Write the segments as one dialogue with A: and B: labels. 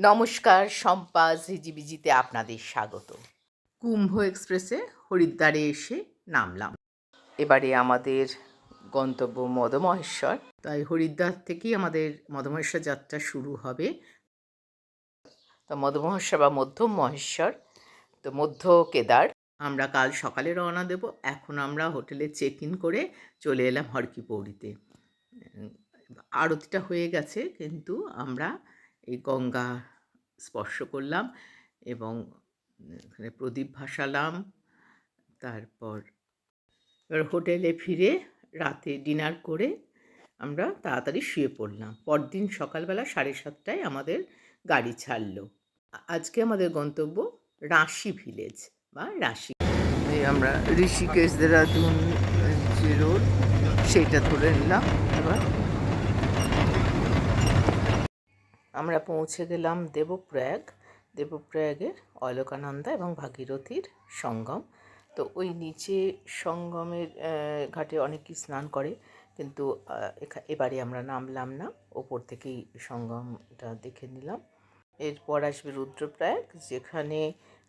A: নমস্কার শম্পা ঝিজিবিজিতে আপনাদের স্বাগত। কুম্ভ এক্সপ্রেসে হরিদ্বারে এসে নামলাম। এবারে আমাদের গন্তব্য মদমহেশ্বর। তাই হরিদ্বার থেকেই আমাদের মদমহেশ্বর যাত্রা শুরু হবে। তো মদমহেশ্বর বা মধ্যম মহেশ্বর তো মধ্য কেদার। আমরা কাল সকালে রওনা দেব। এখন আমরা হোটেলে চেক ইন করে চলে এলাম হরকি পৌরিতে আরতিটা হয়ে গেছে কিন্তু আমরা এই গঙ্গা স্পর্শ করলাম এবং এখানে প্রদীপ ভাসালাম। তারপর হোটেলে ফিরে রাতে ডিনার করে আমরা তাড়াতাড়ি শুয়ে পড়লাম। পরদিন সকালবেলা সাড়ে সাতটায় আমাদের গাড়ি ছাড়লো। আজকে আমাদের গন্তব্য রাশি ভিলেজ বা রাশি। আমরা ঋষিকেশ দেরাদুন যে রোড সেইটা ধরে নিলাম। এবার আমরা পৌঁছে গেলাম দেবপ্রয়াগ। দেবপ্রয়াগের অলোকানন্দা এবং ভাগীরথীর সঙ্গম। তো ওই নিচে সঙ্গমের ঘাটে অনেকেই স্নান করে, কিন্তু এবারে আমরা নামলাম না। ওপর থেকেই সঙ্গমটা দেখে নিলাম। এরপর আসবে রুদ্রপ্রয়াগ, যেখানে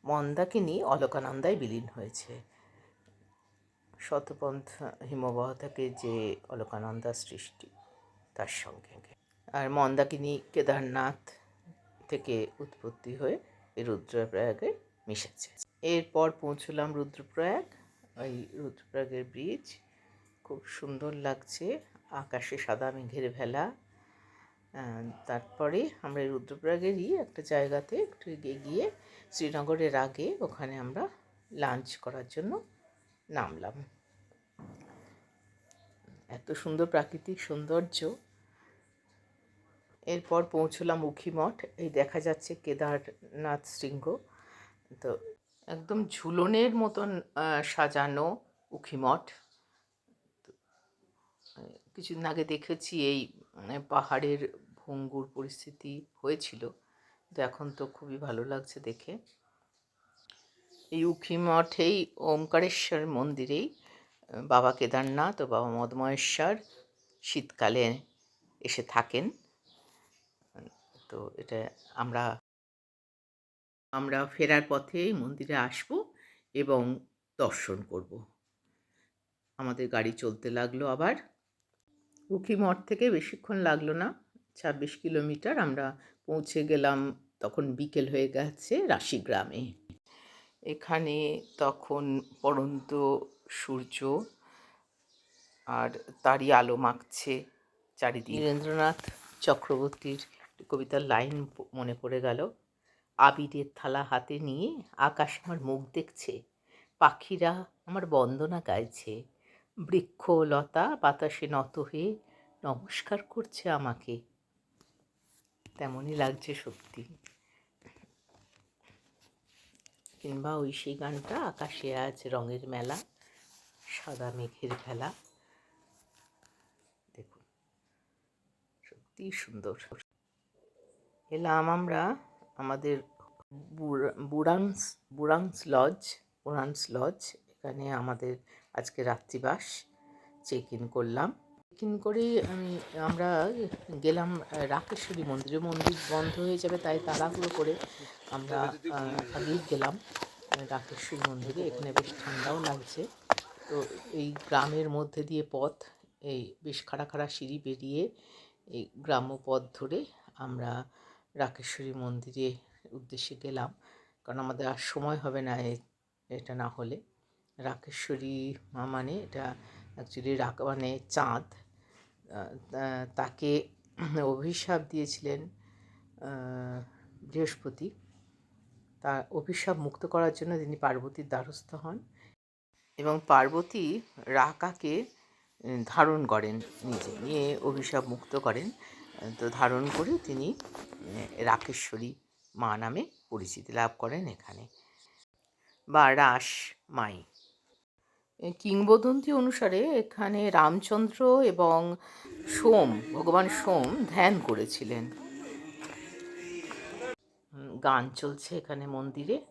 A: মন্দাকিনী অলকানন্দায় বিলীন হয়েছে। শতপন্থ হিমবাহ থেকে যে অলকানন্দা সৃষ্টি, তার সঙ্গে। আর মন্দাকিনী কেদারনাথ থেকে উৎপত্তি হয়ে এই রুদ্রপ্রয়াগে মিশেছে। এরপর পৌঁছলাম রুদ্রপ্রয়াগ। ওই রুদ্রপ্রয়াগের ব্রিজ খুব সুন্দর লাগছে, আকাশে সাদা মেঘের ভেলা। তারপরে আমরা এই রুদ্রপ্রয়াগেরই একটা জায়গাতে একটু এগিয়ে গিয়ে শ্রীনগরের আগে ওখানে আমরা লাঞ্চ করার জন্য নামলাম। এত সুন্দর প্রাকৃতিক সৌন্দর্য এরপর পৌঁছলাম উখিমঠ এই দেখা যাচ্ছে কেদারনাথ শৃঙ্গ। তো একদম ঝুলনের মতন সাজানো উখিমঠ কিছুদিন আগে দেখেছি এই মানে পাহাড়ের ভঙ্গুর পরিস্থিতি হয়েছিল। তো এখন তো খুবই ভালো লাগছে দেখে। এই উখি মঠেই, ওমকারেশ্বর মন্দিরেই, বাবা কেদারনাথ ও বাবা মদময়েশ্বর শীতকালে এসে থাকেন। তো এটা আমরা আমরা ফেরার পথে এই মন্দিরে আসব এবং দর্শন করব। আমাদের গাড়ি চলতে লাগল আবার। উখি মঠ থেকে বেশিক্ষণ লাগল না। ছাব্বিশ কিলোমিটার আমরা পৌঁছে গেলাম তখন বিকেল হয়ে গেছে রাশিগ্রামে। এখানে তখন পড়ন্ত সূর্য আর তারই আলো মাখছে চারিদিকে। নীরেন্দ্রনাথ চক্রবর্তীর কবিতার লাইন মনে পড়ে গেল। আবিরের থালা হাতে নিয়ে আকাশ আমার মুখ দেখছে। পাখিরা আমার বন্দনা গাইছে। বৃক্ষ লতা বাতাসে নত হয়ে নমস্কার করছে আমাকে। তেমনই লাগছে সত্যি। কিংবা ওই সেই গানটা, আকাশে আজ রঙের মেলা, সাদা মেঘের ভেলা। দেখুন সত্যি সুন্দর। এলাম আমরা আমাদের বুড়া- বুড়ান্স বুড়াংস লজ, বুড়ান্স লজ, এখানে আমাদের আজকে রাত্রিবাস চেক ইন করলাম। চেক ইন করে আমি, আমরা গেলাম রাকেশ্বরী মন্দিরে। মন্দির বন্ধ হয়ে যাবে, তাই তাড়াহুড়ো করে আমরা আগেই গেলাম, রাকেশ্বরী মন্দিরে। এখানে বেশ ঠান্ডাও লাগছে। তো এই গ্রামের মধ্যে দিয়ে পথ, এই বেশ খাড়া খাড়া সিঁড়ি বেরিয়ে এই গ্রাম্য পথ ধরে আমরা রাকেশ্বরী মন্দিরে উদ্দেশ্যে গেলাম। কারণ আমাদের আর সময় হবে না এটা না হলে। রাকেশ্বরী মা মানে এটা অ্যাকচুয়ালি রাক মানে চাঁদ। তাকে অভিশাপ দিয়েছিলেন বৃহস্পতি। তার অভিশাপ মুক্ত করার জন্য তিনি পার্বতীর দ্বারস্থ হন এবং পার্বতী রাকাকে ধারণ করেন নিজে, নিয়ে অভিশাপ মুক্ত করেন। তো ধারণ করে তিনি রাকেশ্বরী মা নামে পরিচিতি লাভ করেন এখানে। বা রাস মাই। কিংবদন্তি অনুসারে এখানে রামচন্দ্র এবং সোম, ভগবান সোম ধ্যান করেছিলেন। গান চলছে এখানে মন্দিরে।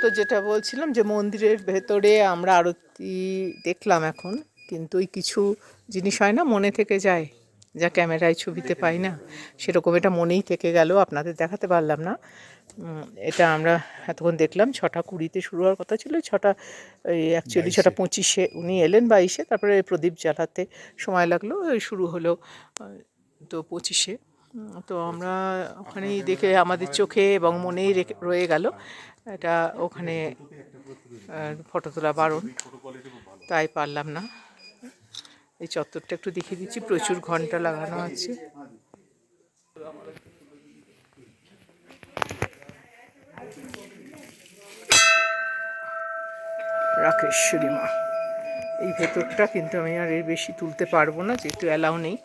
B: তো যেটা বলছিলাম যে মন্দিরের ভেতরে আমরা আরতি দেখলাম এখন কিন্তু ওই কিছু জিনিস হয় না মনে থেকে যায় যা ক্যামেরায় ছবিতে পাই না। সেরকম এটা মনেই থেকে গেল আপনাদের দেখাতে পারলাম না। এটা আমরা এতক্ষণ দেখলাম ছটা কুড়িতে শুরু হওয়ার কথা ছিল ছটা এই অ্যাকচুয়ালি ছটা পঁচিশে উনি এলেন বাইশে তারপরে প্রদীপ জ্বালাতে সময় লাগল ওই শুরু হলো তো পঁচিশে। তো আমরা ওখানেই দেখে আমাদের চোখে এবং মনেই রয়ে গেল। এটা ওখানে ফটো তোলা বারণ। তাই পারলাম না। এই চত্বরটা একটু দেখিয়ে দিচ্ছি, প্রচুর ঘণ্টা লাগানো আছে। রাকেশ্বরী মা, এই ভেতরটা কিন্তু আমি আর এর বেশি তুলতে পারব না, যেহেতু অ্যালাউ নেই।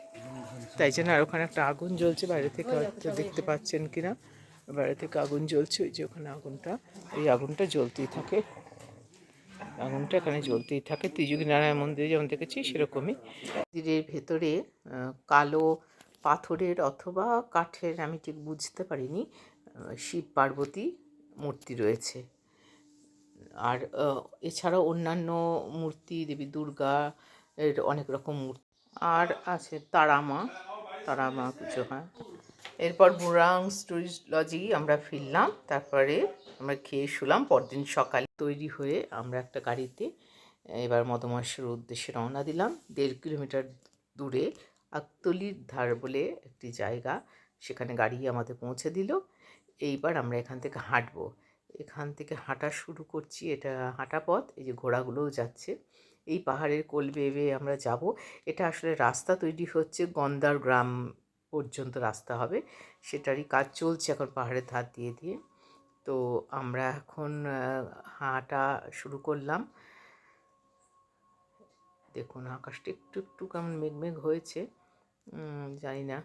B: তাই জন্য আর ওখানে একটা আগুন জ্বলছে, বাইরে থেকে হয়তো দেখতে পাচ্ছেন কিনা। থেকে আগুন জ্বলছে, ওই যে ওখানে আগুনটা এই আগুনটা জ্বলতেই থাকে। আগুনটা এখানে জ্বলতেই থাকে। নারায়ণ মন্দিরে যেমন দেখেছি, সেরকমই। মন্দিরের ভেতরে কালো পাথরের অথবা কাঠের, আমি ঠিক বুঝতে পারিনি শিব পার্বতী মূর্তি রয়েছে। আর এছাড়াও অন্যান্য মূর্তি, দেবী দুর্গা এর অনেক রকম মূর্তি। আর আছে তারামা তারামা পুজো, হয়। এরপর বুরাংস টুরিস্ট লজি আমরা ফিরলাম, তারপরে আমরা খেয়ে শুলাম, পরদিন সকালে তৈরি হয়ে আমরা একটা গাড়িতে এবার মদমাসের উদ্দেশ্যে রওনা দিলাম। দেড় কিলোমিটার দূরে আকতলির ধার বলে একটি জায়গা সেখানে গাড়ি আমাদের পৌঁছে দিল। এইবার আমরা এখান থেকে হাঁটবো। এখান থেকে হাঁটা শুরু করছি, এটা হাঁটা পথ, এই যে ঘোড়াগুলোও যাচ্ছে। এই পাহাড়ের কোল বেয়ে আমরা যাব। এটা আসলে রাস্তা তৈরি হচ্ছে গন্দার গ্রাম পর্যন্ত রাস্তা হবে। সেটারই কাজ চলছে এখন পাহাড়ের ধার দিয়ে দিয়ে। তো আমরা এখন হাঁটা শুরু করলাম। দেখুন আকাশটা একটু একটু কেমন মেঘমেঘ হয়েছে। জানি না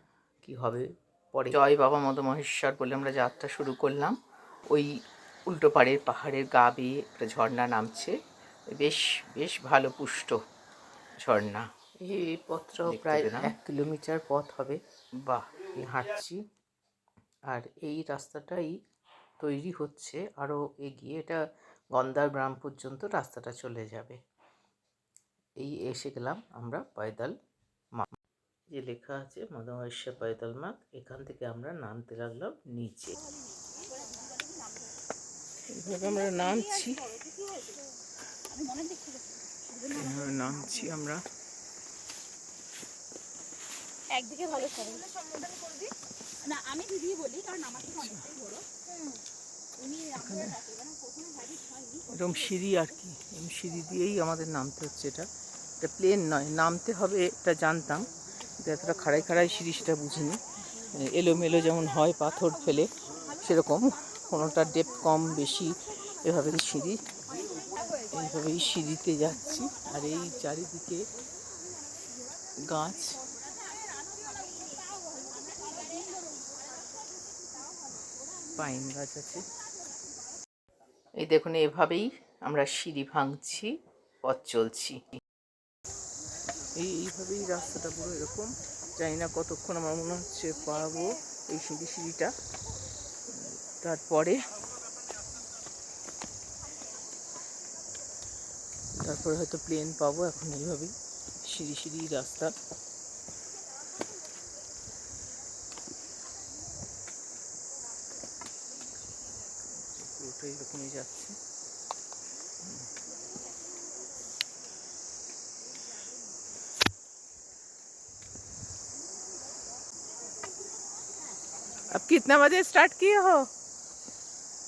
B: কি হবে পরে। জয় বাবা মদমহেশ্বর বলে আমরা যাত্রা শুরু করলাম। ওই উল্টো পাড়ের পাহাড়ের গা বেয়ে একটা ঝর্ণা নামছে। বেশ বেশ ভালো পুষ্ট ঝর্ণা। এই পথটাও প্রায় এক কিলোমিটার পথ হবে। বাহ হাঁটছি। আর এই রাস্তাটাই তৈরি হচ্ছে আরও এগিয়ে। এটা গন্দার গ্রাম পর্যন্ত রাস্তাটা চলে যাবে। এই এসে গেলাম আমরা পয়দাল মা যে লেখা আছে, মদমহেশ্বর পয়দাল মাঠ এখান থেকে আমরা নামতে লাগলাম নিচে। এইভাবে আমরা নামছি। নামছি আমরা।
C: একদিকে ভালো সবাই না আমি দিদি বলি কারণ আমার থেকে অনেকটাই বড়। উনি
B: এরকম সিঁড়ি আর কি। এরকম সিঁড়ি দিয়েই আমাদের নামতে হচ্ছে এটা। এটা প্লেন নয় নামতে হবে এটা জানতাম। এতটা খাড়াই খাড়াই সিঁড়ি সেটা বুঝিনি। এলোমেলো যেমন হয় পাথর ফেলে সেরকম কোনোটার ডেপ কম বেশি এভাবেই সিঁড়ি এইভাবেই সিঁড়িতে যাচ্ছি। আর এই চারিদিকে গাছ পাইন গাছ আছে। এই দেখুন, এভাবেই আমরা সিঁড়ি ভাঙছি, পথ চলছি। এই এইভাবেই রাস্তাটা পুরো এরকম। জানি না কতক্ষণ আমার মনে হচ্ছে পাবো এই সিঁড়ি সিঁড়িটা। তারপরে তারপরে হয়তো প্লেন পাবো। এখন এইভাবেই সিঁড়ি সিঁড়ি রাস্তা। এরকমই যাচ্ছে अब कितना बजे स्टार्ट किए हो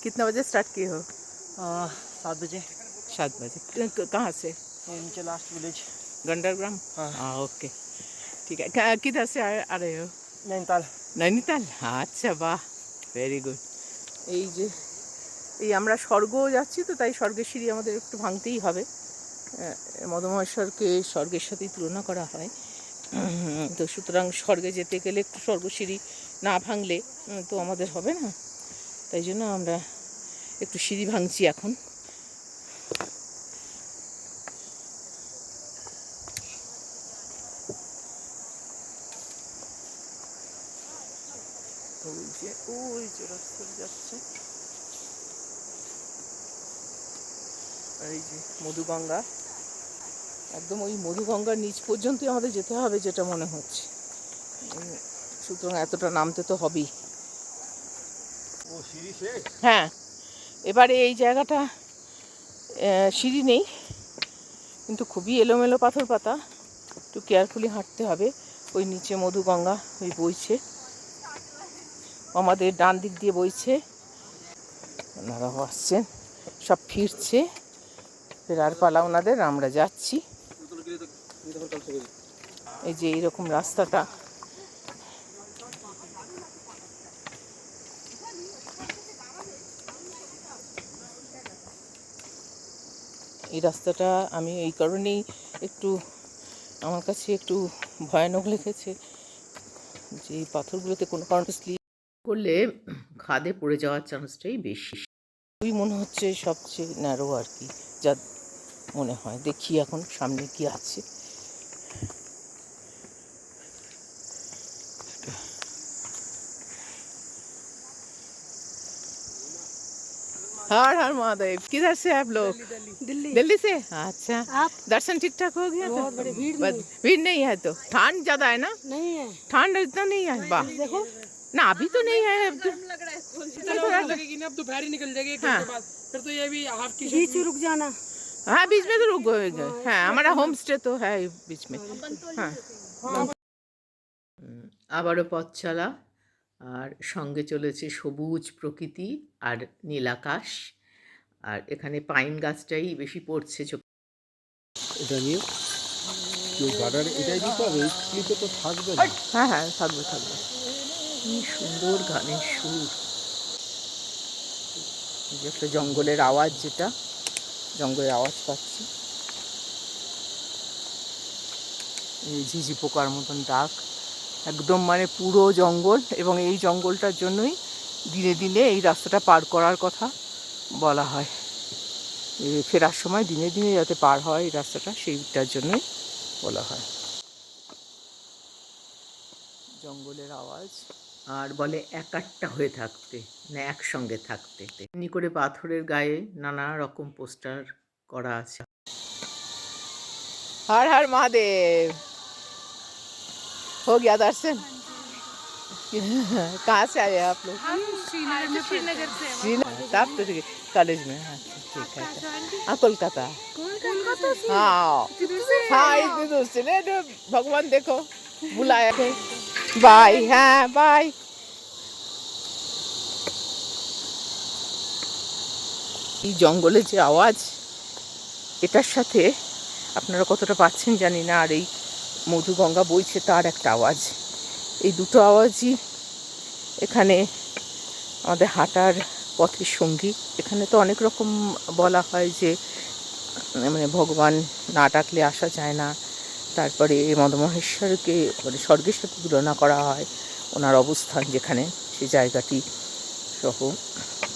B: कितना बजे स्टार्ट किए हो
D: आ, सात बजे
B: सात बजे क- क- कहाँ से
D: ये नीचे लास्ट विलेज
B: गंडरग्राम
D: हाँ।
B: हाँ ओके ठीक है क- किधर से आ, आ रहे हो
D: नैनीताल
B: নৈনিতাল আচ্ছা বাহ ভেরি গুড এই যে এই আমরা স্বর্গ যাচ্ছি তো তাই স্বর্গের সিঁড়ি আমাদের একটু ভাঙতেই হবে। মদমহেশ্বরকে স্বর্গের সাথেই তুলনা করা হয়। তো সুতরাং স্বর্গে যেতে গেলে একটু স্বর্গসিঁড়ি না ভাঙলে তো আমাদের হবে না। তাই জন্য আমরা একটু সিঁড়ি ভাঙছি এখন। ওই যে রাস্তা যাচ্ছে। আর এই যে মধুগঙ্গা। একদম ওই মধুগঙ্গার নিচ পর্যন্তই আমাদের যেতে হবে যেটা মনে হচ্ছে। সুতরাং এতটা নামতে তো হবেই। হ্যাঁ এবারে এই জায়গাটা সিঁড়ি নেই কিন্তু খুবই এলোমেলো পাথর পাতা। একটু কেয়ারফুলি হাঁটতে হবে ওই নিচে মধুগঙ্গা ওই বইছে। আমাদের ডান দিক দিয়ে বইছে। ওনারাও আসছেন সব ফিরছে। ফেরার পালা ওনাদের, আমরা যাচ্ছি। এই যে এইরকম রাস্তাটা। এই রাস্তাটা আমি এই কারণেই একটু, আমার কাছে একটু ভয়ানক লেগেছে যে পাথরগুলোতে কোনো কারণে স্লিপ করলে খাদে পড়ে যাওয়ার চান্সটাই বেশি। ওই মনে হচ্ছে সবচেয়ে ন্যারো আর কি যা মনে হয় দেখি এখন সামনে কি আছে हर हर महादेव किधर से आप लोग
E: दिल्ली
B: दिल्ली से अच्छा
E: आप
B: दर्शन ठीक ठाक हो गया
E: बहुत बड़ी भीड़
B: बस- भीड़ नहीं है तो ठंड ज्यादा है ना
E: नहीं है
B: ठंड इतना नहीं है वाह
E: देखो
B: ना अभी तो नहीं है अब तो
F: इतना लगेगी ना अब दोपहर ही निकल जाएगी एक
B: हाँ।
F: घंटे बाद फिर तो ये भी हाफ की
E: बीच में रुक जाना
B: हाँ बीच में तो रुक गए हाँ हमारा होम स्टे तो है बीच में হ্যাঁ আবারও পথ চলা আর সঙ্গে চলেছে সবুজ প্রকৃতি আর নীলাকাশ আর এখানে পাইন গাছটাই বেশি পড়ছে চোখে।
D: এটা নিয়ে কেউ গার্ডার এটাই দিতে হবে এই ক্লিপে তো থাকবে না
B: হ্যাঁ হ্যাঁ থাকবে থাকবে কি সুন্দর গানের সুর এই যে একটা জঙ্গলের আওয়াজ যেটা জঙ্গলের আওয়াজ পাচ্ছি। এই ঝিঝি পোকার মতন ডাক। একদম মানে পুরো জঙ্গল এবং এই জঙ্গলটার জন্যই দিনে দিনে এই রাস্তাটা পার করার কথা বলা হয়। ফেরার সময় দিনে দিনে যাতে পার হয় এই রাস্তাটা, সেইটার জন্যই বলা হয়। জঙ্গলের আওয়াজ। আর বলে একাট্টা হয়ে থাকতে না একসঙ্গে থাকতে এমনি করে পাথরের গায়ে নানা রকম পোস্টার করা আছে हर हर महादेव हो गया दर्शन कहाँ से आए आप लोग
E: श्रीनगर से
B: श्रीनगर तब तो ठीक है कॉलेज में हाँ ठीक है हाँ कोलकाता हाँ हाँ इतनी दूर से ले जो भगवान देखो बुलाया Bye, হ্যাঁ bye. এই জঙ্গলে যে আওয়াজ এটার সাথে আপনারা কতটা পাচ্ছেন জানি না আর এই মধুগঙ্গা বইছে তার একটা আওয়াজ। এই দুটো আওয়াজই এখানে আমাদের হাঁটার পথের সঙ্গী। এখানে তো অনেক রকম বলা হয় যে মানে ভগবান না ডাকলে আসা যায় না। তারপরে মদমহেশ্বরকে মানে স্বর্গের সাথে তুলনা করা হয়, ওনার অবস্থান যেখানে সেই জায়গাটি সহ।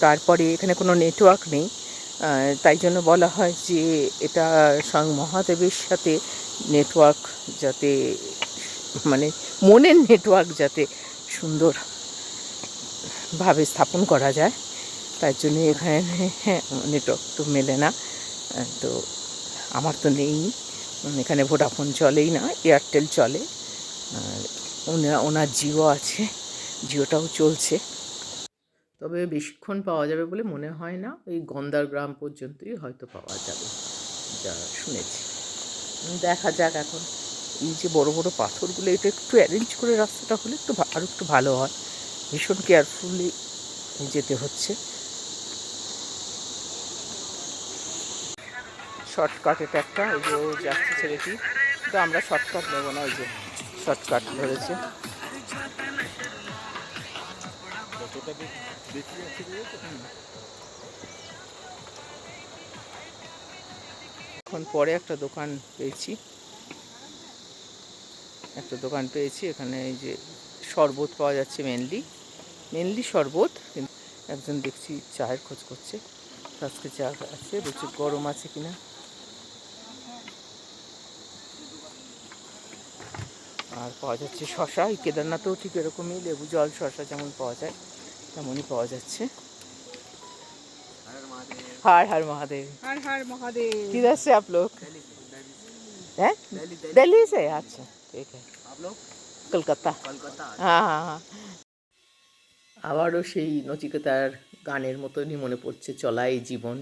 B: তারপরে এখানে কোনো নেটওয়ার্ক নেই তাই জন্য বলা হয় যে এটা স্বয়ং মহাদেবের সাথে নেটওয়ার্ক যাতে মানে মনের নেটওয়ার্ক যাতে সুন্দর ভাবে স্থাপন করা যায়, তার জন্য এখানে নেটওয়ার্ক তো মেলে না তো আমার তো নেই। এখানে ভোডাফোন চলেই না এয়ারটেল চলে। আর ওনা- ওনার জিও আছে, জিওটাও চলছে। তবে বেশিক্ষণ পাওয়া যাবে বলে মনে হয় না ওই গন্দার গ্রাম পর্যন্তই হয়তো পাওয়া যাবে, যা শুনেছি। দেখা যাক এখন। এই যে বড় বড় পাথরগুলো, এটা একটু অ্যারেঞ্জ করে রাস্তাটা হলে একটু আরও একটু ভালো হয়। ভীষণ কেয়ারফুলি যেতে হচ্ছে। শর্টকাট এটা একটা ওই যে ও যাচ্ছে ছেলেটি। তো আমরা শর্টকাট নেব না ওই যে শর্টকাট ধরেছে। এখন পরে একটা দোকান পেয়েছি। একটা দোকান পেয়েছি, এখানে এই যে শরবত পাওয়া যাচ্ছে মেনলি মেনলি শরবত একজন দেখছি চায়ের খোঁজ করছে। আজকে চা আছে দেখছি গরম আছে কিনা।
A: আর পাওয়া যাচ্ছে শশা এই কেদারনাথেও ঠিক এরকমই লেবু জল শশা যেমন পাওয়া যায় তেমনই পাওয়া যাচ্ছে। হার হার মহাদেব।
E: হার হার মহাদেব।
A: কিধর সে আপ হ্যাঁ? দিল্লি সে? আচ্ছা ঠিক আছে। আপ কলকাতা। কলকাতা আচ্ছা। হ্যাঁ হ্যাঁ হ্যাঁ। আবারও সেই নচিকেতার গানের মতনই মনে পড়ছে চলাই জীবন।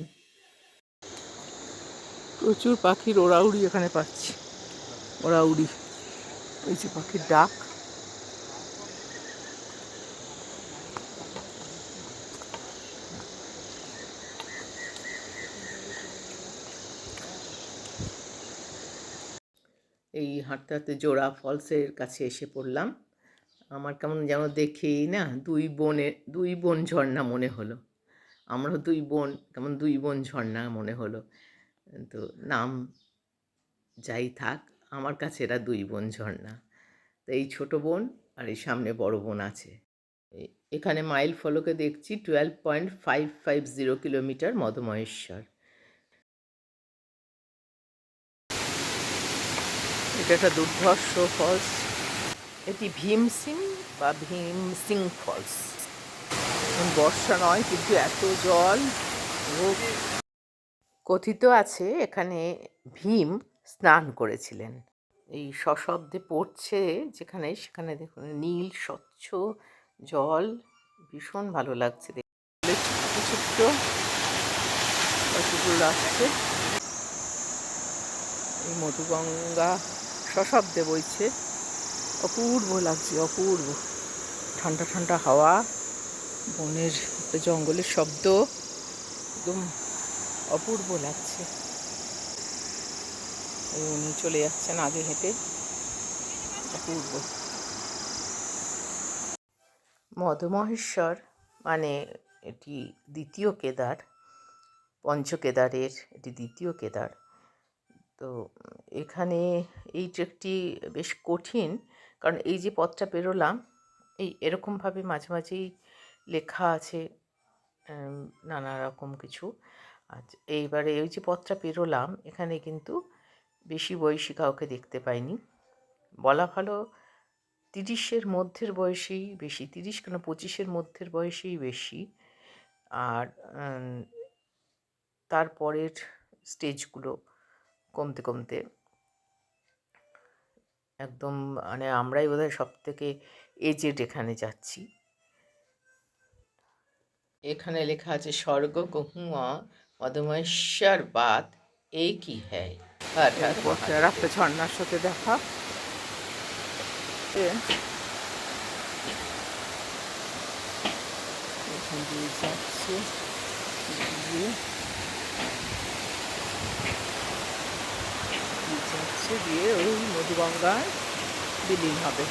A: প্রচুর পাখির ওড়াউড়ি এখানে পাচ্ছি। ওড়াউড়ি। ওই যে পাখির ডাক। এই হাঁটতে হাঁটতে জোড়া ফলসের কাছে এসে পড়লাম। আমার কেমন যেন দেখেই না দুই বোনের, দুই বোন ঝর্ণা মনে হলো। আমারও দুই বোন, কেমন দুই বোন ঝর্ণা মনে হলো। তো নাম যাই থাক আমার কাছে এরা দুই বোন ঝর্ণা। তো এই ছোট বোন আর এই সামনে বড় বোন আছে। এখানে মাইল ফলকে দেখছি twelve point five five zero kilometre Madhmaheshwar এটা একটা দুর্ধর্ষ ফলস এটি ভীম সিং বা ভীম সিং ফলস বর্ষা নয়, কিন্তু এত জল। কথিত আছে এখানে ভীম স্নান করেছিলেন। এই সশব্দে পড়ছে যেখানে, সেখানে দেখুন, নীল, স্বচ্ছ জল, ভীষণ ভালো লাগছে ছোট্ট ছোট্ট কতগুলো আসছে এই মধুগঙ্গা সশব্দে বইছে। অপূর্ব লাগছে, অপূর্ব। ঠান্ডা ঠান্ডা হাওয়া, বনের জঙ্গলের শব্দ, একদম অপূর্ব লাগছে। উনি চলে যাচ্ছেন আগে হেঁটে। অপূর্ব মধুমহেশ্বর মানে এটি দ্বিতীয় কেদার পঞ্চকেদারের এটি দ্বিতীয় কেদার। তো এখানে এই ট্রেকটি বেশ কঠিন, কারণ এই যে পথটা পেরোলাম, এই এরকমভাবে মাঝে মাঝেই লেখা আছে নানা রকম কিছু। আচ্ছা এইবারে ওই যে পথটা পেরোলাম, এখানে কিন্তু বেশি বয়সী কাউকে দেখতে পাইনি। বলা ভালো তিরিশের মধ্যের বয়সেই বেশি, তিরিশ কেন পঁচিশের মধ্যের বয়সেই বেশি। আর তারপরের স্টেজগুলো কমতে কমতে একদম মানে আমরাই বোধহয় সব থেকে এজেড এখানে যাচ্ছি। এখানে লেখা আছে, স্বর্গ কহুয়া মধুমেশ্বর বাদ এই কি হ্যায়? আচ্ছা, রাত্রে ঝর্নার সাথে দেখা। এখান দিয়ে যাচ্ছে। দিয়ে। যাচ্ছে দিয়ে ওই মধুগঙ্গায় বিলীন হবে।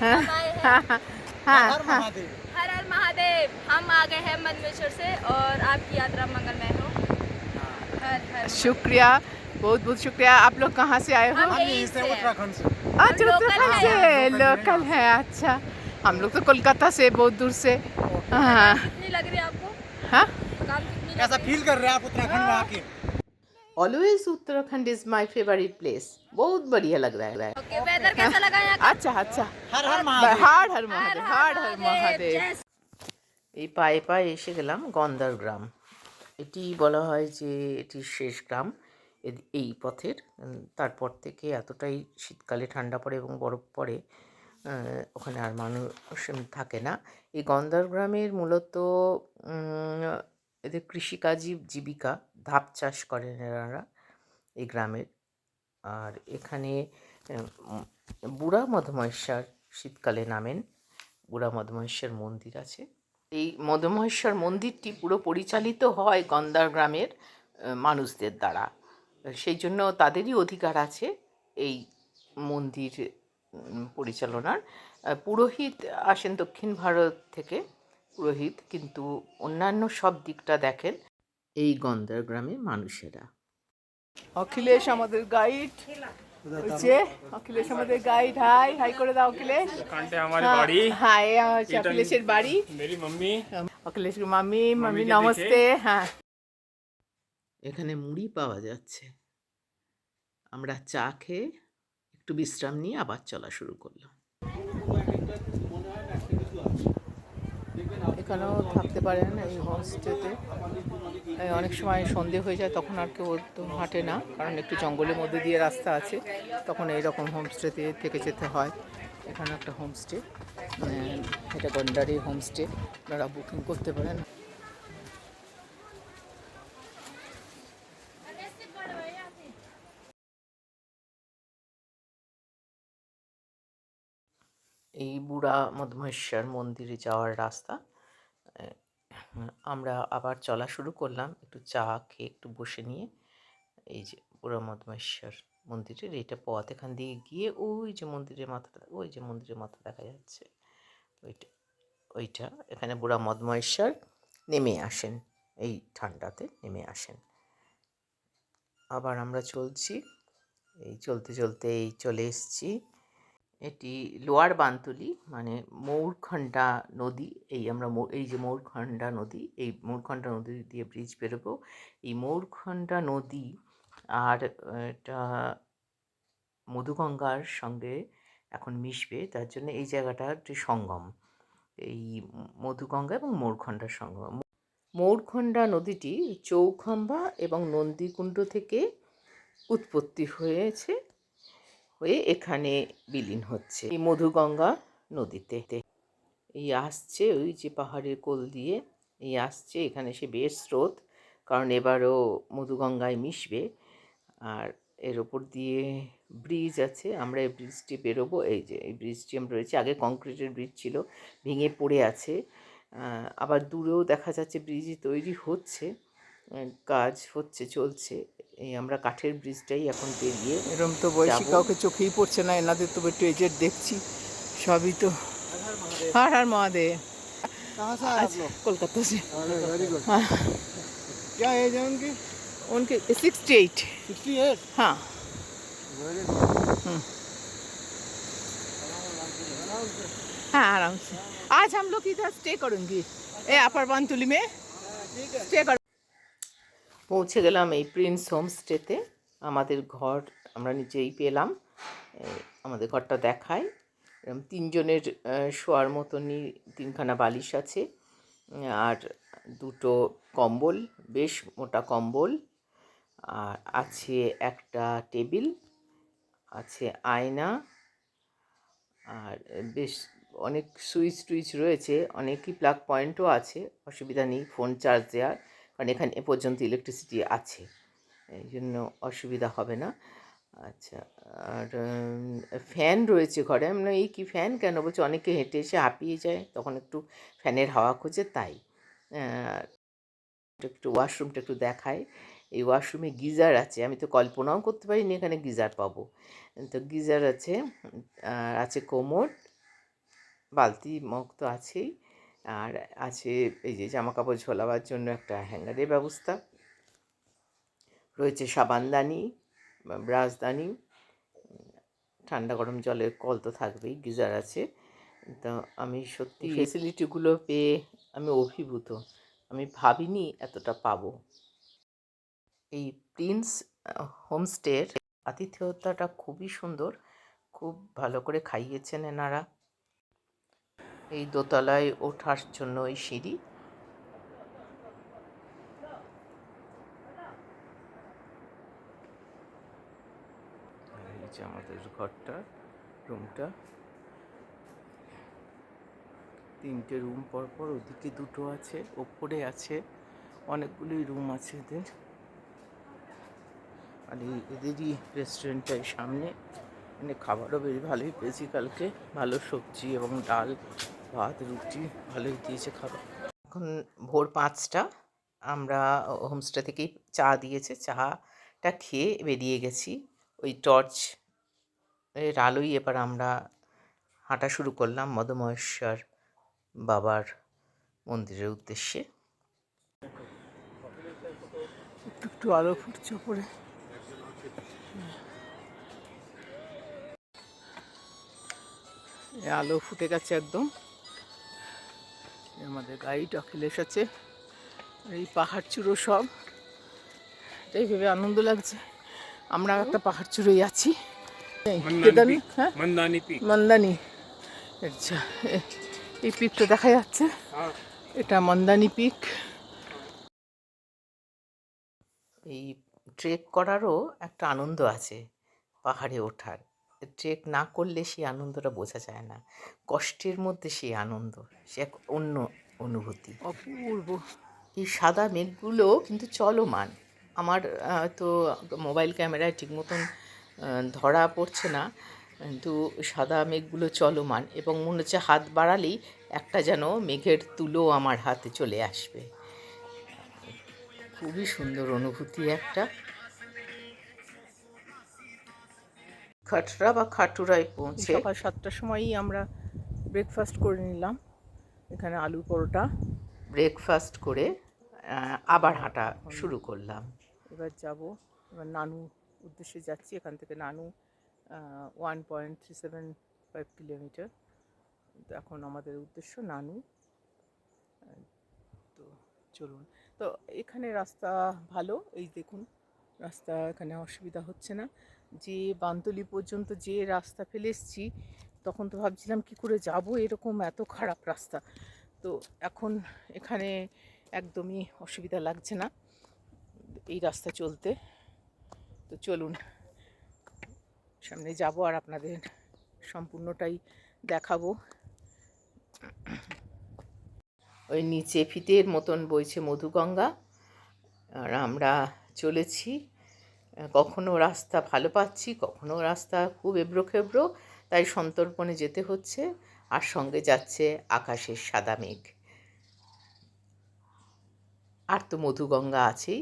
A: হ্যাঁ
C: হ্যাঁ হ্যাঁ হ্যাঁ हम आ गए हैं मंदमेश्वर से और आपकी यात्रा मंगलमय हो।
A: शुक्रिया बहुत बहुत शुक्रिया। आप लोग कहाँ से आए हो?
C: हम
G: उत्तराखंड से।
A: अच्छा उत्तराखंड से
G: हाँ,
A: लोकल
G: है।
A: अच्छा। हम लोग तो कोलकाता से बहुत दूर से। हाँ।
C: हाँ?
A: Uttarakhand is my favourite place बहुत बढ़िया लग रहा है। अच्छा अच्छा।
G: हर हर महादेव।
A: हर हर महादेव हर हर महादेव।
C: जय
A: এই পায়ে পায়ে এসে গেলাম গন্দার গ্রাম। এটি বলা হয় যে এটি শেষ গ্রাম এই পথের। তারপর থেকে এতটাই শীতকালে ঠান্ডা পড়ে এবং বরফ পড়ে ওখানে আর মানুষ থাকে না। এই গন্দার গ্রামের মূলত এদের কৃষিকাজই জীবিকা, ধাপ চাষ করেন এনারা এই গ্রামের। আর এখানে বুড়া মধুমহেশ্বর শীতকালে নামেন, বুড়া মধুমহেশ্বর মন্দির আছে। এই মধুমহেশ্বর মন্দিরটি পুরো পরিচালিত হয় গন্দার গ্রামের মানুষদের দ্বারা। সেই জন্য তাদেরই অধিকার আছে এই মন্দির পরিচালনার। পুরোহিত আসেন দক্ষিণ ভারত থেকে, পুরোহিত, কিন্তু অন্যান্য সব দিকটা দেখেন এই গন্দার গ্রামের মানুষেরা। অখিলেশ আমাদের গাইড যে অখিলেশ আমাদের গাইড হাই হাই করে দাও অখিলেশ।
F: হাই
A: হ্যাঁ, হ্যাঁ, হচ্ছে অখিলেশের বাড়ি। অখিলেশ মাম্মি
F: মাম্মি
A: নমস্তে হ্যাঁ। এখানে মুড়ি পাওয়া যাচ্ছে। আমরা চা খেয়ে একটু বিশ্রাম নিয়ে আবার চলা শুরু করলাম। এখানেও থাকতে পারেন এই হোমস্টেতে। অনেক সময় সন্ধে হয়ে যায়, তখন আর কেউ হাঁটে না, কারণ একটু জঙ্গলের মধ্যে দিয়ে রাস্তা আছে, তখন এইরকম হোমস্টেতে থেকে যেতে হয়। এখানে একটা হোমস্টে এটা গন্ডারি হোমস্টে, আপনারা বুকিং করতে পারেন। এই বুড়া মধুমেশ্বর মন্দিরে যাওয়ার রাস্তা আমরা আবার চলা শুরু করলাম। একটু চা খেয়ে একটু বসে নিয়ে এই যে বুড়া মধমহেশ্বর মন্দিরের এইটা পথ এখান দিয়ে গিয়ে ওই যে মন্দিরের মাথাটা, ওই যে মন্দিরের মাথা দেখা যাচ্ছে। ওইটা ওইটা, এখানে বুড়া মধমহেশ্বর নেমে আসেন। এই ঠান্ডাতে নেমে আসেন। আবার আমরা চলছি, এই চলতে চলতে এই চলে এসেছি। এটি লোয়ার বানতুলি মানে মৌরখণ্ডা নদী, এই আমরা এই যে মৌরখণ্ডা নদী, এই মৌরখণ্ডা নদী দিয়ে ব্রিজ বেরোবো। এই মৌরখণ্ডা নদী আর, এটা মধুগঙ্গার সঙ্গে এখন মিশবে, তার জন্য এই জায়গাটা একটি সঙ্গম। এই মধুগঙ্গা এবং মৌরখণ্ডার সঙ্গম। মৌরখণ্ডা নদীটি চৌখাম্বা এবং নন্দীকুণ্ড থেকে উৎপত্তি হয়েছে। হয়ে এখানে বিলীন হচ্ছে। এই মধুগঙ্গা নদীতে। এই আসছে ওই যে পাহাড়ের কোল দিয়ে, এই আসছে এখানে সে বেশ স্রোত, কারণ এবারও মধুগঙ্গায় মিশবে। আর এর ওপর দিয়ে ব্রিজ আছে, আমরা এই ব্রিজটি বেরোবো। এই যে, এই ব্রিজটি আমরা রয়েছে, আগে কংক্রিটের ব্রিজ ছিল, ভেঙে পড়ে আছে। আবার দূরেও দেখা যাচ্ছে ব্রিজ তৈরি হচ্ছে। কাজ হচ্ছে চলছে এই আমরা কাঠের ব্রিজটাই এখন পেরিয়ে
B: এরকম তো বয়সী
A: যাবো।
B: কাউকে চোখেই পড়ছে না এনাদের তো একটু এজেড দেখছি সবই তো হর হর মহাদেব
D: कहाँ से आए आप लोग
B: কলকাতা से
D: अरे वेरी गुड क्या एज है उनकी
B: उनके सिक्सटी एट
D: सिक्सटी एट
B: हाँ
D: वेरी गुड
B: हाँ आराम से आज हम लोग इधर स्टे करूँगी ए अपर बांतुली में स्टे कर
A: পৌঁছে গেলাম এই প্রিন্স হোমস্টেতে। আমাদের ঘর আমরা নিজেই পেলাম। আমাদের ঘরটা দেখায় এরম তিনজনের শোয়ার মতনই তিনখানা বালিশ আছে। আর দুটো কম্বল, বেশ মোটা কম্বল। আর আছে একটা টেবিল, আছে আয়না। আর বেশ অনেক সুইচ টুইচ রয়েছে, অনেকই প্লাগ পয়েন্টও আছে। অসুবিধা নেই, ফোন চার্জ দেওয়ার। কারণ এখানে এ পর্যন্ত ইলেকট্রিসিটি আছে। এই জন্য অসুবিধা হবে না। আচ্ছা আর ফ্যান রয়েছে ঘরে। আমরা এই কি ফ্যান কেন? বলছে অনেকে হেঁটে এসে হাঁপিয়ে যায়, তখন একটু ফ্যানের হাওয়া খোঁজে, তাই। একটু ওয়াশরুমটা একটু দেখায় এই ওয়াশরুমে গিজার আছে। আমি তো কল্পনাও করতে পারিনি এখানে গিজার পাবো। তো গিজার আছে, আর আছে কোমর। বালতি মগ তো আছেই। আর আছে এই যে জামা কাপড় ঝোলাবার জন্য একটা হ্যাঙ্গারের ব্যবস্থা। রয়েছে সাবানদানি ব্রাশদানি ঠান্ডা গরম জলের কল তো থাকবেই গিজার আছে। তো আমি সত্যি ফেসিলিটিগুলো পেয়ে আমি অভিভূত। আমি ভাবিনি এতটা পাবো। এই প্রিন্স হোমস্টের আতিথেয়তাটা খুবই সুন্দর। খুব ভালো করে খাইয়েছেন এনারা। এই দোতলায় ওঠার জন্য ওই সিঁড়ি। আমাদের ঘরটা, রুমটা। তিনটে রুম পর পর ওদিকে দুটো আছে, ওপরে আছে, অনেকগুলি রুম আছে এদের। আর এদেরই রেস্টুরেন্টটাই সামনে। মানে খাবারও বেশ ভালোই পেয়েছি কালকে। ভালো সবজি এবং ডাল। ভাত, রুটি, ভালোই দিয়েছে খাবার। এখন ভোর পাঁচটা, আমরা হোমস্টে থেকেই চা দিয়েছে, চাটা খেয়ে বেরিয়ে গেছি। ওই টর্চ এর আলোই এবার আমরা হাঁটা শুরু করলাম মদমহেশ্বর বাবার মন্দিরের উদ্দেশ্যে।
B: একটু একটু আলো ফুটছে পরে আলো ফুটে গেছে একদম। আমাদের গাইড অখিলেশ আছে এই পাহাড় চুরো সব। এটাই ভেবে আনন্দ লাগছে। আমরা একটা পাহাড় চুরোই আছি। হ্যাঁ? মন্দানি। আচ্ছা এই পিকটা দেখা যাচ্ছে। হ্যাঁ। এটা মন্দানি পিক।
A: এই ট্রেক করারও একটা আনন্দ আছে পাহাড়ে ওঠার। ট্রেক না করলে সেই আনন্দটা বোঝা যায় না। কষ্টের মধ্যে সেই আনন্দ সে এক অন্য অনুভূতি।
B: অপূর্ব।
A: এই সাদা মেঘগুলো কিন্তু চলমান। আমার তো মোবাইল ক্যামেরায় ঠিক মতন ধরা পড়ছে না। কিন্তু সাদা মেঘগুলো চলমান এবং মনে হচ্ছে হাত বাড়ালেই একটা যেন মেঘের তুলো আমার হাতে চলে আসবে। খুবই সুন্দর অনুভূতি একটা। খাটরা বা খাটুরায় পৌঁছে।
B: সকাল সাতটার সময়ই আমরা ব্রেকফাস্ট করে নিলাম। এখানে আলু পরোটা।
A: ব্রেকফাস্ট করে আবার হাঁটা শুরু করলাম।
B: এবার যাব। এবার নানু উদ্দেশ্যে যাচ্ছি। এখান থেকে Nanu one point three seven five kilometre তো এখন আমাদের উদ্দেশ্য নানু। তো চলুন। তো এখানে রাস্তা ভালো। এই দেখুন রাস্তা এখানে অসুবিধা হচ্ছে না। যে বান্তলি পর্যন্ত যে রাস্তা ফেলে এসেছি, তখন তো ভাবছিলাম কি করে যাব? এরকম এত খারাপ রাস্তা। তো এখন এখানে একদমই অসুবিধা লাগছে না এই রাস্তা চলতে। তো চলুন, সামনে যাব আর আপনাদের সম্পূর্ণটাই দেখাবো।
A: ওই নিচে ফিতের মতন বইছে মধুগঙ্গা। আর আমরা চলেছি কখনো রাস্তা ভালো পাচ্ছি, কখনো রাস্তা খুব এবড়ো খেবড়ো, তাই সন্তর্পণে যেতে হচ্ছে আর সঙ্গে যাচ্ছে আকাশের সাদা মেঘ। আর তো মধুগঙ্গা আছেই,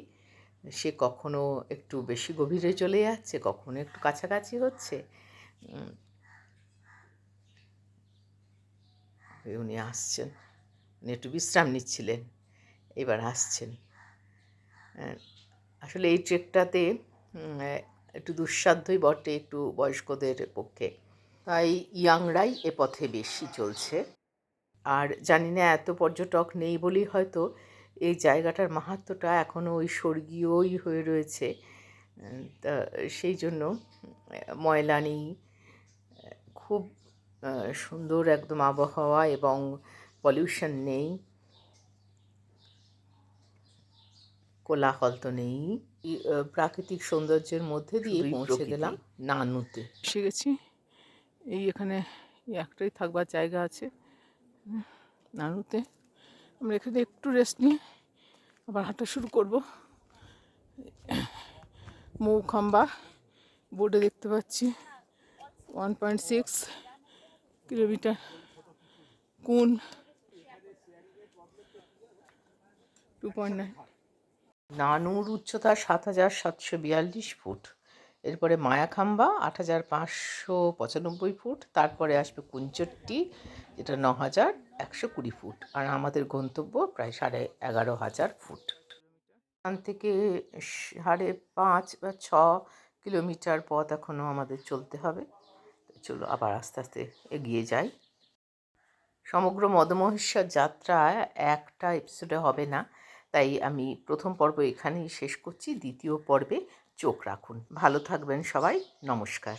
A: সে কখনো একটু বেশি গভীরে চলে যাচ্ছে, কখনো একটু কাছাকাছি হচ্ছে। উনি আসছেন, উনি একটু বিশ্রাম নিচ্ছিলেন, এবার আসছেন। আসলে এই ট্রেকটাতে একটু দুঃসাধ্যই বটে একটু বয়স্কদের পক্ষে। তাই ইয়াংরাই এ পথে বেশি চলছে। আর জানি না, এত পর্যটক নেই বলেই হয়তো এই জায়গাটার মাহাত্ম্যটা এখনও ওই স্বর্গীয়ই হয়ে রয়েছে। তা, সেই জন্য ময়লা নেই খুব সুন্দর একদম আবহাওয়া এবং পলিউশন নেই। কোলাহল তো নেই। প্রাকৃতিক সৌন্দর্যের মধ্যে দিয়ে পৌঁছে গেলাম নানুতে।
B: এসে গেছি। এই এখানে একটাই থাকবার জায়গা আছে। নানুতে। আমরা এখানে একটু রেস্ট নিয়ে আবার হাঁটা শুরু করব। মৌখাম্বা বোর্ডে দেখতে পাচ্ছি। ওয়ান পয়েন্ট সিক্স কিলোমিটার কোন টু পয়েন্ট নাইন
A: নানুর উচ্চতা সাত হাজার সাতশো বিয়াল্লিশ ফুট। এরপরে মায়াখাম্বা আট হাজার পাঁচশো পঁচানব্বই ফুট। তারপরে আসবে কুঞ্চট্টি, যেটা ন হাজার একশো কুড়ি ফুট। আর আমাদের গন্তব্য প্রায় সাড়ে এগারো হাজার ফুট। এখান থেকে সাড়ে পাঁচ বা ছ কিলোমিটার পথ এখনও আমাদের চলতে হবে। চলো আবার আস্তে আস্তে এগিয়ে যাই। সমগ্র মদমহেশ্বর যাত্রা একটা এপিসোডে হবে না। তাই আমি প্রথম পর্ব এখানেই শেষ করছি। দ্বিতীয় পর্বে চোখ রাখুন। ভালো থাকবেন সবাই। নমস্কার।